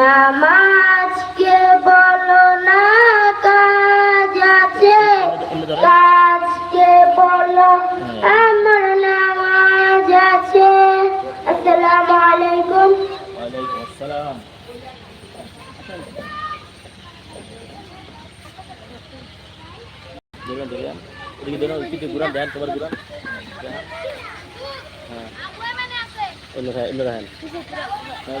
নামাজকে বলো না কাজ আছে? কাজকে বলো, আমার নামাজ আছে। আসসালামু আলাইকুম। ওয়ালাইকুম দেখুন কিছু ঘুরান দেন তোমার ঘুরান হ্যাঁ অন্য দেখেন হ্যাঁ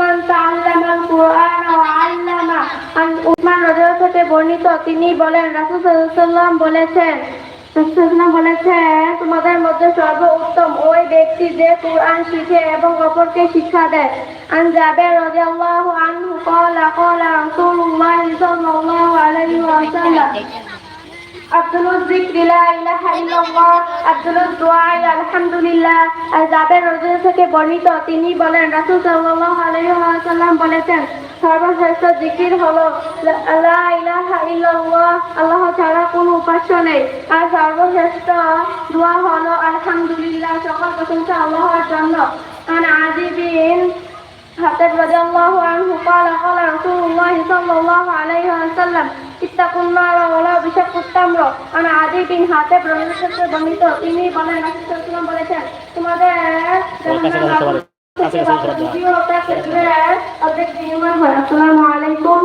মান তাআল্লামাল কুরআন ওয়া আল্লামা। আন উসমান রাদিয়াল্লাহু বর্ণিত, তিনি বলেন, রাসূল সাল্লাল্লাহু বলেছেন বলেছেন, তোমাদের মধ্যে সর্ব উত্তম ওই ব্যক্তি যে কোরআন শিখে এবং অপরকে শিক্ষা দেয়। আন জাবের রাদিয়াল্লাহু আনহু ক্বালা ক্বালা রাসূলুল্লাহ সাল্লাল্লাহু আলাইহি عليه وسلم আব্দুল যিকরি লা ইলাহা ইল্লাল্লাহ আব্দুল দুআ আলহামদুলিল্লাহ আর জাবের রাদিয়াল্লাহু থেকে বর্ণিত তিনি বলেন রাসূল সাল্লাল্লাহু আলাইহি ওয়াসাল্লাম বলেছেন সর্বশ্রেষ্ঠ জিকির হলো লা ইলাহা ইল্লাল্লাহ আল্লাহ ছাড়া কোনো উপাস্য নেই আর সর্বশ্রেষ্ঠ দোয়া হলো আলহামদুলিল্লাহ সকল প্রশংসা আল্লাহর জন্য আন আজিবিন حاتب رضي الله عنه قال قال رسول الله صلى الله عليه وسلم اتقوا النار ولو بشق التمر انا عدي বিন হাতেব রহিমকে বর্ণিত তিনি বলেন রাসূল সাল্লাল্লাহু আলাইহি ওয়াসাল্লাম বলেছেন তোমাদের কাছে কাছে সবাই কাছে কাছে সবাই দ্বিতীয় হতে ক্ষেত্রে অর্ধেক বিনিময় হয় আসসালামু আলাইকুম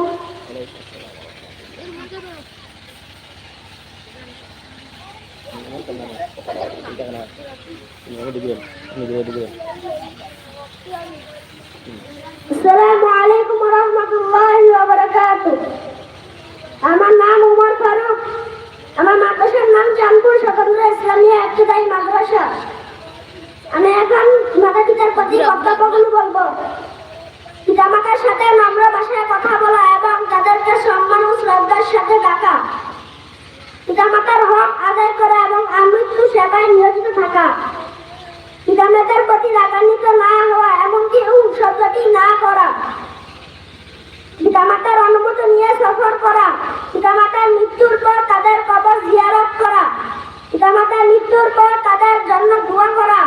আসসালামু আলাইকুম ওয়া রাহমাতুল্লাহি ওয়া বারাকাতুহু আমার নাম উমর ফারুক। আমার মাদ্রাসার নাম চাঁদপুর স্বতন্ত্র ইসলামিয়া ইবতেদায়ী মাদ্রাসা। আমি এখন মাতা পিতার প্রতি কর্তব্যগুলো বলব। পিতামাতার সাথে নম্র ভাষায় কথা বলা এবং তাদেরকে সম্মান ও শ্রদ্ধার সাথে ডাকা। পিতামাতার হক আদায় করা এবং আমৃত্যু সেবায় নিয়োজিত থাকা। পিতামাতার প্রতি রাগান্বিত না হওয়া এমনকি উৎসর্গটি না করা। পিতামাতার অনুমতি নিয়ে সফর করা পিতামাতার মৃত্যুর পর তাদের কবর জিয়ারত করা পিতামাতার মৃত্যুর পর তাদের জন্য দোয়া করা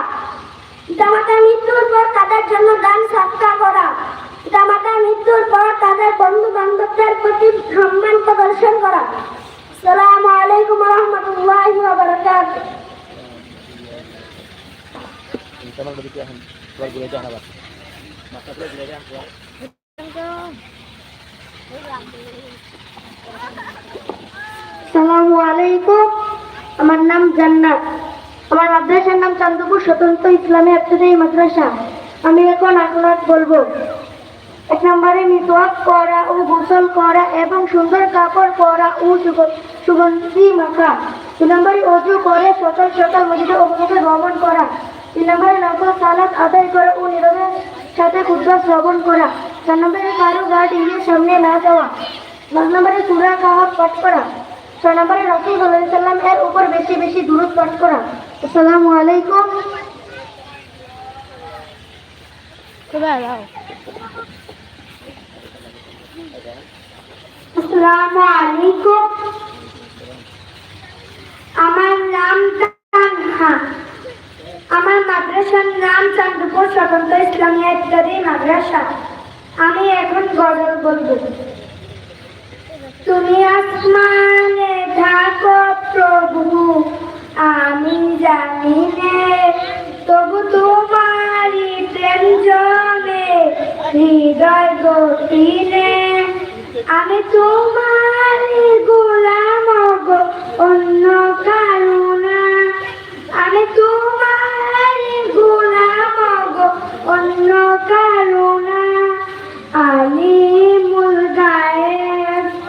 পিতামাতার মৃত্যুর পর তাদের জন্য দান সৎকা করা পিতামাতার মৃত্যুর পর তাদের বন্ধু বান্ধবদের প্রতি সম্মান প্রদর্শন করা আসসালামু আলাইকুম রহমতুল্লাহি ওয়া বারাকাতুহু কেমন দিকে এখন তোমার ঘুরে যান আবার মাথা করে ঘুরে যান আসসালামু আলাইকুম আমার নাম জান্নাত আমার মাদ্রাসার নাম চান্দপুর স্বতন্ত্র ইসলামী ইবতেদায়ী মাদ্রাসা, আমি এখন আখলাক বলব। এক নম্বরে মিতওয়াক করা ও গোসল করা এবং সুন্দর কাপড় পরা ও সুগ- সুগন্ধি মাখা। দুই নম্বরে অজু করে সকাল সকাল মসজিদে অভিমুখে ভ্রমণ করা। তিন নম্বরে নকল সালাত আদায় করা ও নীরবের সাথে খুদ্া শ্রবণ করা। চার নম্বরে কারও গা টিভির সামনে না যাওয়া। পাঁচ নম্বরে সুরা কাহাব পাঠ করা। ছয় নম্বরে রসুল সাল্লাম এর উপর বেশি বেশি দূরত পাঠ করা। আসসালামু আলাইকুম। আসসালামু আলাইকুম। আমার নাম তানহা। আমার মাদ্রাসার নাম চান্দপুর স্বতন্ত্র ইসলামিয়া ইত্যাদি মাদ্রাসা। আমি এখন গজল বলব। তুমি আসমানে থাকো প্রভু, আমি জানি নে। তবু তোমারই প্রেম জমে, হৃদয় গতিনে আমি তোমারই গোলাম গো, অন্য কারুনা আমি তোমারই গোলাম গো, অন্য কারুনা আলিমুল গায়েব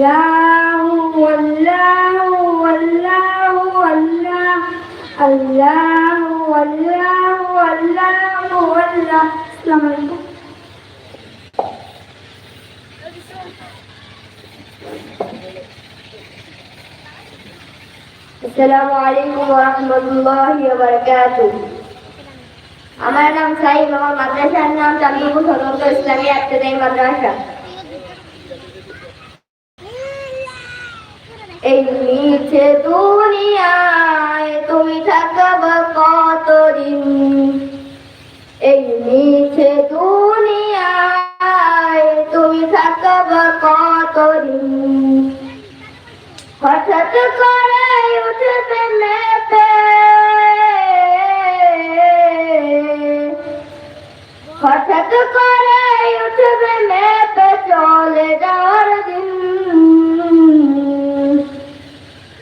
আল্লাহু আল্লাহু আল্লাহু আল্লাহ আল্লাহু আল্লাহু আল্লাহু আল্লাহ আসসালামু আলাইকুম আসসালামু আলাইকুম ওয়া রাহমাতুল্লাহি ওয়া বারাকাতুহু আমার নাম সাইদ আমার মাদ্রাসার নাম চাঁদপুর স্বতন্ত্র ইসলামী আত্মদায়ী মাদ্রাসা। এই মিছে দুনিয়ায় তুমি থাকবা কতদিন? এই মিছে দুনিয়ায় তুমি থাকবা কতদিন? হঠাৎ করে উঠবে মেপে হঠাৎ করে উঠবে মেপে চলে যাওয়ার দিন।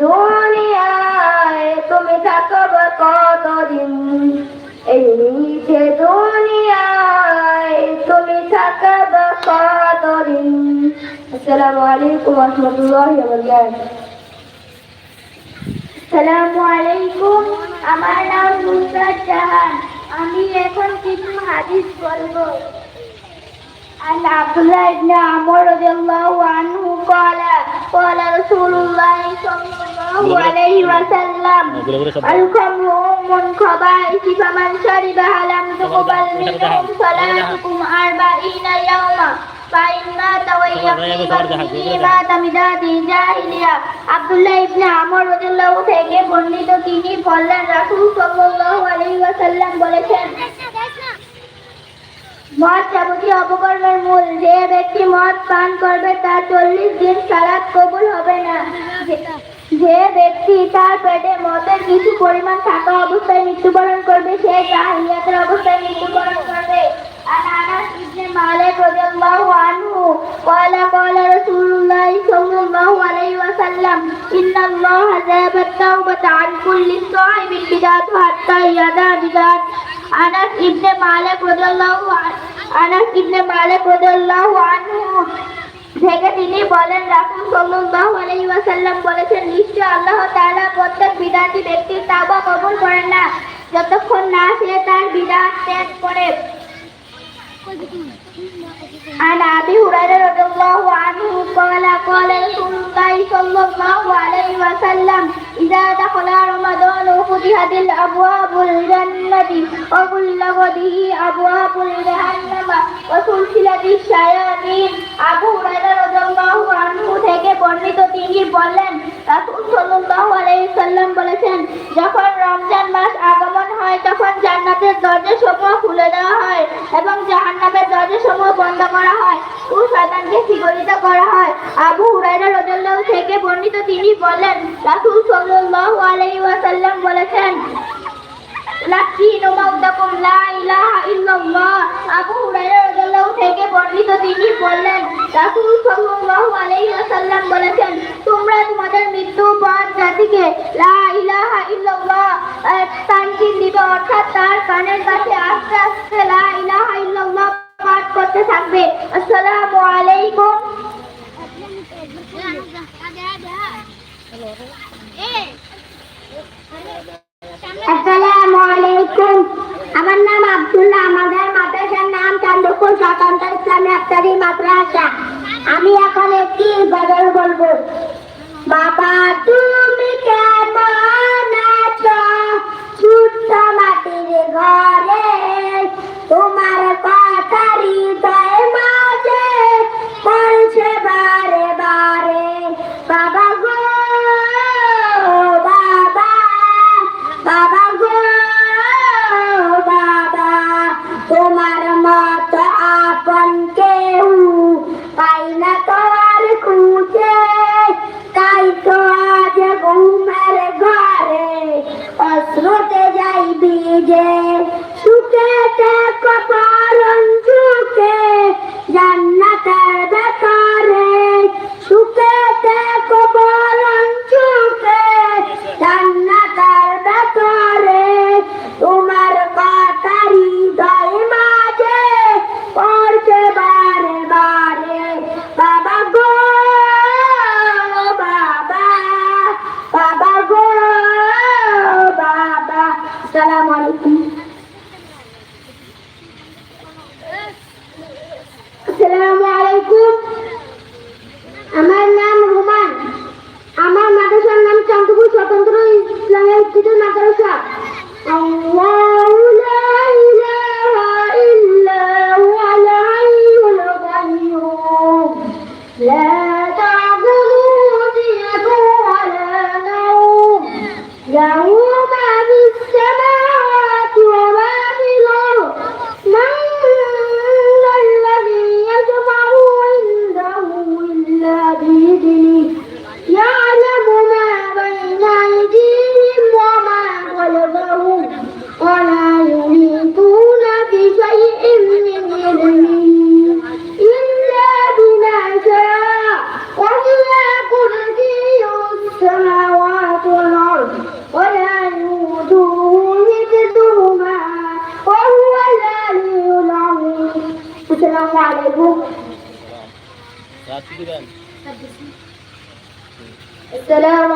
দুনিয়ায় তুমি থাকবা কতদিন এই মিছে দুনিয়ায় তুমি থাকবা কতদিন আসসালামু আলাইকুম রহমতুল্লাহি ওয়া বারাকাতুহু সালামু আলাইকুম আমার নাম নুসরাত জাহান আমি এখন কিছু হাদিস বলবো عن عبد الله بن عمر رضي الله عنه قال قال رسول الله صلى الله عليه وسلم الخمر أم خبائث فمن شربها لم تقبل منهم صلاتكم أربعين يوما فإن مات ويقيم مات بدات جاهلية আব্দুল্লাহ ইবনে আমর রাদিয়াল্লাহু থেকে বর্ণিত তিনি বললেন রাসূল সাল্লাল্লাহু আলাইহি ওয়াসাল্লাম বলেছেন মদ যাবতীয় অপকর্মের মূল যে ব্যক্তি মদ পান করবে তার চল্লিশ দিন সালাত কবুল হবে না যে- যে ব্যক্তি তার পেটে মদের কিছু পরিমাণ থাকা অবস্থায় মৃত্যুবরণ করবে সে জাহিলিয়াতের অবস্থায় মৃত্যুবরণ করবে আর আনাস ইবনে মালিক রাদিয়াল্লাহু আনহু قال قال رسول الله صلى الله عليه وسلم إن الله ذهب التوبة عن كل صاحب البدعة حتى يدع بدعة আনাস ইবনে মালিক রাদিয়াল্লাহু আন- আনাস ইবনে মালিক রাদিয়াল্লাহু আনহু থেকে তিনি বলেন, রাসুল সাল্লাল্লাহু আলাইহি ওয়াসাল্লাম বলেছেন, নিশ্চয় আল্লাহ তাআলা প্রত্যেক বিদাতি ব্যক্তির তাওবা কবুল করেন না। যতক্ষণ না সে তার বিদাত ত্যাগ করে। عن ابي هريره رضي الله عنه قال قال رسول الله صلى الله عليه وسلم اذا دخل رمضان فتحت الابواب الجنه وغلق به ابواب جهنم وسلسلت الشياطين আবু হুরায়রা রাদিয়াল্লাহু আনহু থেকে বর্ণিত তিনি বললেন রাসূল সাল্লাল্লাহু আলাইহি সাল্লাম বলেছেন যখন রমজান মাস আগমন হয় তখন জান্নাতের দরজা সমূহ খুলে দেওয়া হয় এবং জাহান্নামের দরজা সমূহ বন্ধ করা হয়। ও শয়তানকে শিগরিত করা হয়। আবু হুরায়রা রাদিয়াল্লাহু থেকে বর্ণিত তিনি বলেন, রাসূল সাল্লাল্লাহু আলাইহি ওয়াসাল্লাম বলেছেন লাকিনু মাউদাকুম লা ইলাহা ইল্লাল্লাহ। আবু হুরায়রা রাদিয়াল্লাহু থেকে বর্ণিত তিনি বললেন রাসূল সাল্লাল্লাহু আলাইহি ওয়াসাল্লাম বলেছেন, তোমরা তোমাদের মৃত্যু পর জাতিকে লা ইলাহা ইল্লাল্লাহ তানকিন দিবে। অর্থাৎ তার কানের কাছে আস্তে আস্তে লা ইলাহা ইল্লাল্লাহ করতে থাকবে। আসসালামু আলাইকুম। আসসালামু আলাইকুম। আমার নাম আব্দুল্লাহ, আমাদের মাদ্রাসার নাম চান্দপুর স্বতন্ত্র ইসলামী আফতারি মাদ্রাসা। আমি এখন একটি গজল বলব। বাবা তুমি আসসালামু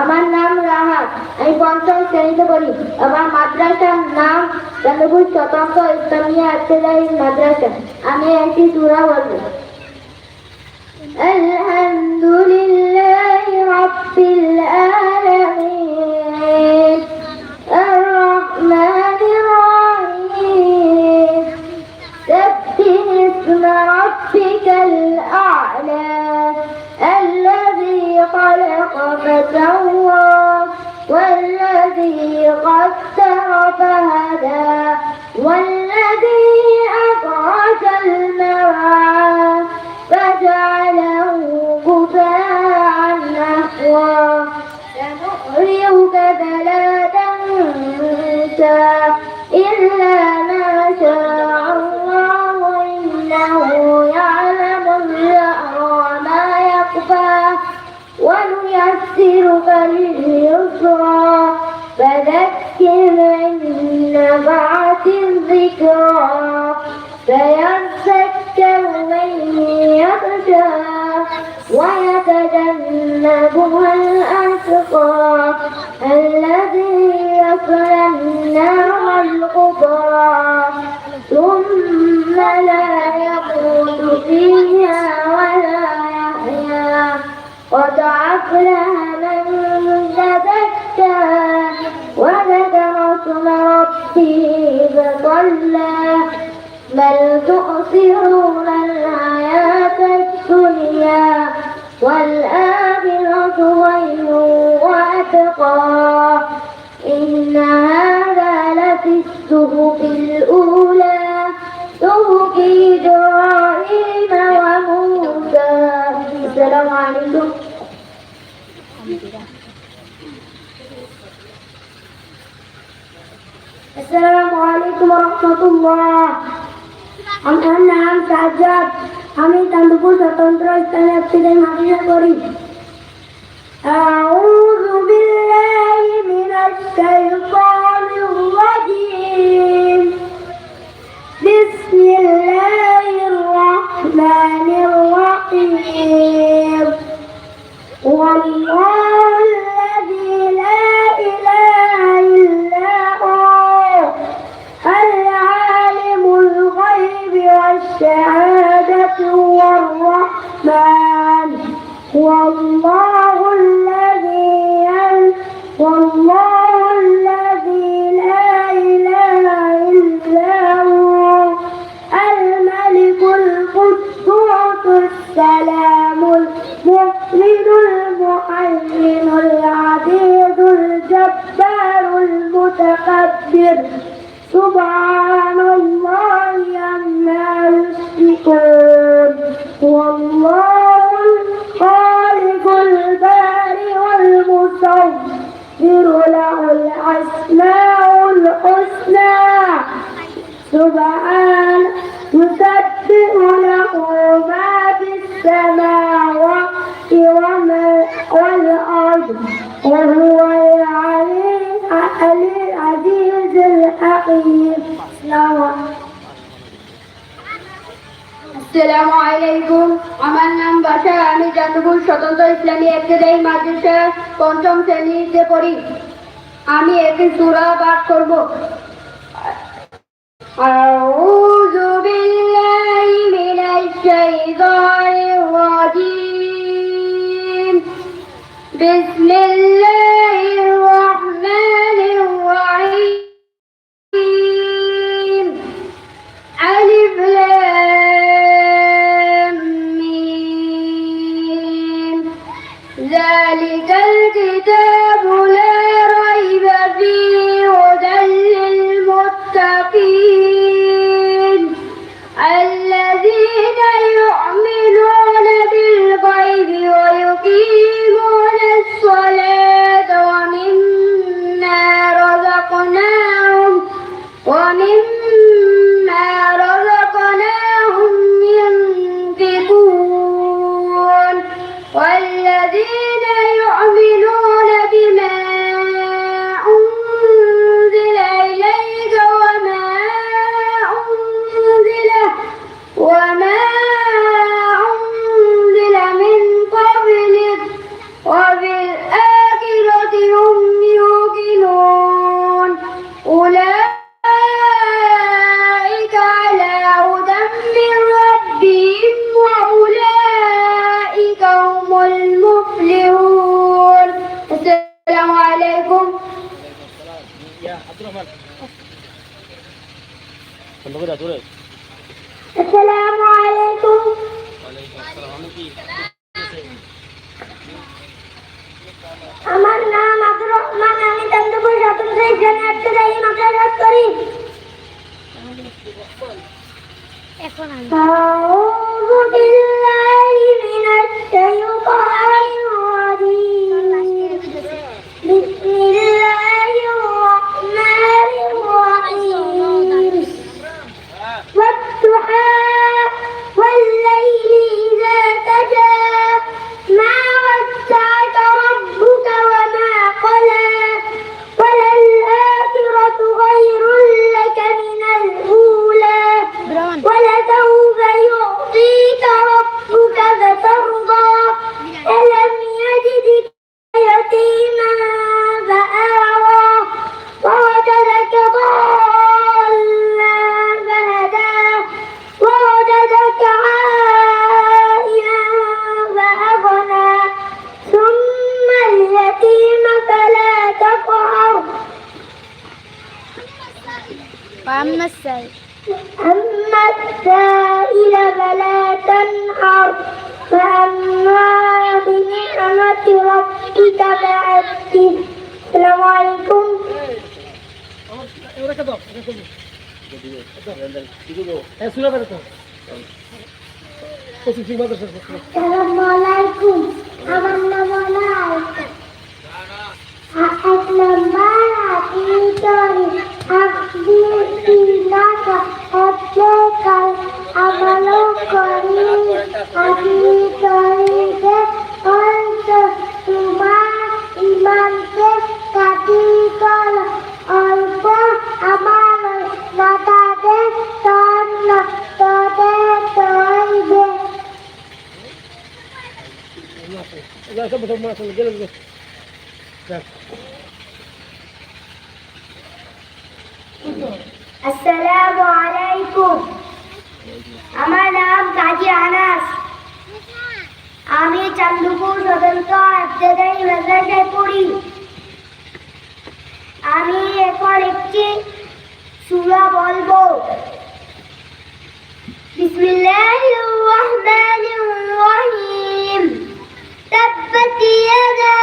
আমার নাম রাহাত। আমি পঞ্চম শ্রেণীতে পড়ি। আমার মাদ্রাসার নাম চন্দ্রপুর স্বতন্ত্র ইসলামিয়া আত্মেদায়ী মাদ্রাসা। আমি একটি সূরা বলব الأعلى الذي خلق فسوى لكن إن بعث الذكرى فيذكر من يخشى ويتجنبها الأشقى الذي يصلى النار الكبرى ثم لا يموت فيها ولا يحيا. قد عقلها من تذكر وذكر اسم ربه فصلى. بل تؤثرون الحياة الدنيا والآخرة خير وأتقى إن هذا لفي الصحف السلام عليكم ورحمة الله আমার নাম সাজ্জাদ আমি চান্দপুর স্বতন্ত্র স্থানে ইবতদায়ী মাদ্রাসা করি أعوذ بالله من الشيطان الرجيم بسم الله الرحمن الرحيم আসসালামু আলাইকুম আমার নাম বাসা আমি চাঁদপুর স্বতন্ত্র ইসলামী একতেদায়ী মাদ্রাসা পঞ্চম শ্রেণীতে পড়ি আমি একটি সূরা পাঠ করব أعوذ بالله من الشيطان الرجيم بسم ومما আব্দুর রহমান বন্ধ করে দাও জোরে السلام عليكم ওয়ালাইকুম আসসালাম আমি কি আমার নাম আব্দুর রহমান আমি চন্দ্রপুর স্বতন্ত্র ইসলামী আত্মদায়ী মাদ্রাসা করি أعوذ بالله من الشيطان ربك فحدث السلام عليكم السلام عليكم আমার নাম অনাথ এক নম্বর আকিতরি আকদি তিনাকা হচ্ছে কাল আমলো করি আকিতরিতে অন্ত তোমার ইমানকে কাটি অল্প আমার নাতাতে তন্ন ততে তৈবে আসসালামু আলাইকুম। আমার নাম কাজী আনাস। আমি চান্দুপুর স্বতন্ত্র আবদাদারি মাদ্রাসায় পড়ি। আমি এখন একটি সুরা বলব। বিসমিল্লাহ রহমান রহিম। তব্বত ইয়াদা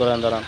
দাঁড়ান বন্ধ